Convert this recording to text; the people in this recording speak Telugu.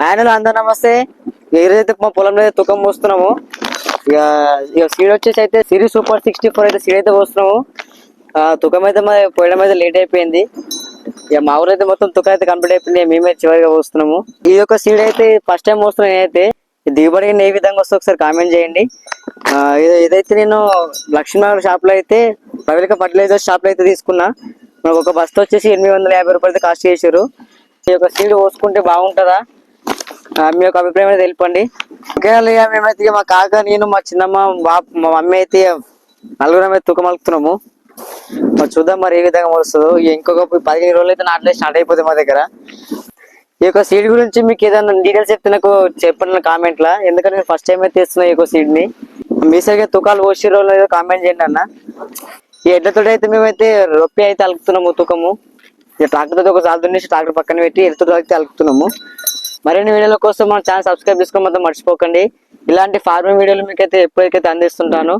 ఆయన అందరూ నమస్తే. ఈరోజైతే మా పొలంలో అయితే తుకం పోస్తున్నాము. ఇక ఇక సీడ్ వచ్చేసి అయితే సిరీ సూపర్ సిక్స్టీ ఫోర్ అయితే సీడ్ అయితే పోస్తున్నాము. ఆ, తుకం అయితే మా పోయడం అయితే లేట్ అయిపోయింది. ఇక మా ఊరు అయితే మొత్తం తుకం అయితే కంప్లీట్ అయిపోయింది. మేమే చివరిగా పోస్తున్నాము. ఈ యొక్క సీడ్ అయితే ఫస్ట్ టైం పోస్తున్నాను నేనైతే. దిగుబడి ఏ విధంగా వస్తే ఒకసారి కామెంట్ చేయండి. ఇదైతే నేను లక్ష్మీనగర్ షాప్లో అయితే ప్రవీలిక ఫర్టిలైజర్ షాప్లో అయితే తీసుకున్నా మనకు ఒక బస్తా వచ్చేసి ఎనిమిది వందల యాభై రూపాయలు అయితే కాస్ట్ చేశారు. ఈ యొక్క సీడ్ పోసుకుంటే బాగుంటుందా? మీ యొక్క అభిప్రాయం అయితే తెలిపండి. ఓకేనా ఇక మేమైతే ఇక మా కాక నేను మా చిన్నమ్మ బాప్ మా మమ్మీ అయితే నలుగురం అయితే తూకం మరి చూద్దాం మరి ఏ విధంగా వస్తుందో ఇంకొక పదిహేను రోజులు అయితే నాట్లే స్టార్ట్ అయిపోతుంది మా దగ్గర. ఈ యొక్క సీడ్ గురించి మీకు ఏదైనా డీటెయిల్స్ చెప్తే నాకు చెప్పండి కామెంట్ లా. ఎందుకంటే నేను ఫస్ట్ టైం అయితే తీస్తున్నా ఈ యొక్క సీడ్ని. మీ సరిగ్గా తుకాలు పోసే రోజులు ఏదో కామెంట్ చేయండి అన్న. ఈ ఎడ్లతో అయితే మేమైతే రొప్పి అయితే అలుకుతున్నాము తుకము. ఈ ట్రాక్టర్తో ఒక సాల్ దున్నేసి ట్రాక్టర్ పక్కన పెట్టి ఎడ్లతో అయితే అలుకుతున్నాము. మరిన్ని వీడియోల కోసం మన ఛానల్ సబ్స్క్రైబ్ చేసుకోవడం మర్చిపోకండి. ఇలాంటి ఫార్మింగ్ వీడియోలు మీకైతే ఎప్పటికైతే అందిస్తుంటాను